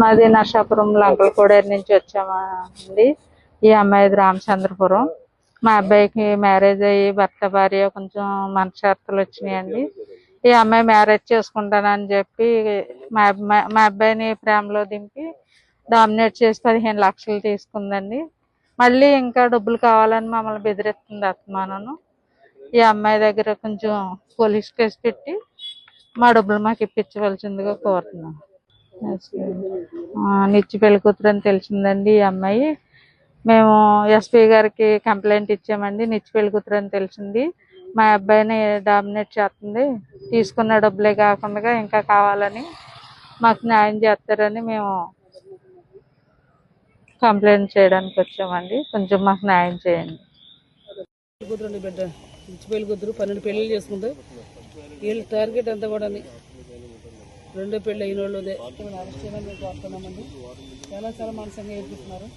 మాది నర్సాపురం లంకలకోడేరు నుంచి వచ్చామండి. ఈ అమ్మాయిది రామచంద్రపురం. మా అబ్బాయికి మ్యారేజ్ అయ్యి భర్త భార్య కొంచెం మనషరతులు వచ్చినాయండి. ఈ అమ్మాయి మ్యారేజ్ చేసుకుంటానని చెప్పి మా అబ్బాయి మా అబ్బాయిని ప్రేమలో దింపి డామినేట్ చేసి పదిహేను లక్షలు తీసుకుందండి. మళ్ళీ ఇంకా డబ్బులు కావాలని మమ్మల్ని బెదిరిస్తుంది అత్మానను ఈ అమ్మాయి దగ్గర కొంచెం పోలీస్ కేసు పెట్టి మా డబ్బులు మాకు ఇప్పించవలసిందిగా కోరుతున్నాను నిత్య పెళ్ళి కూతురు అని తెలిసిందండి ఈ అమ్మాయి. మేము ఎస్పీ గారికి కంప్లైంట్ ఇచ్చామండి నిత్య పెళ్ళి కూతురు అని తెలిసింది. మా అబ్బాయిని డామినేట్ చేస్తుంది. తీసుకున్న డబ్బులే కాకుండా ఇంకా కావాలని మాకు న్యాయం చేస్తారని మేము కంప్లైంట్ చేయడానికి వచ్చామండి. కొంచెం మాకు న్యాయం చేయండి. కూతురు బిడ్డ. నిచ్చి పెళ్ళి కూతురు పన్నెండు పెళ్ళిళ్ళు చేసుకుంది. వీళ్ళ టార్గెట్ అంతా కూడా రెండో పెళ్ళి అయిన వాళ్ళు అరెస్ట్ చేయడం మీకు కోరుతున్నామండి చాలా చాలా మనసంగా ఏర్పిస్తున్నారు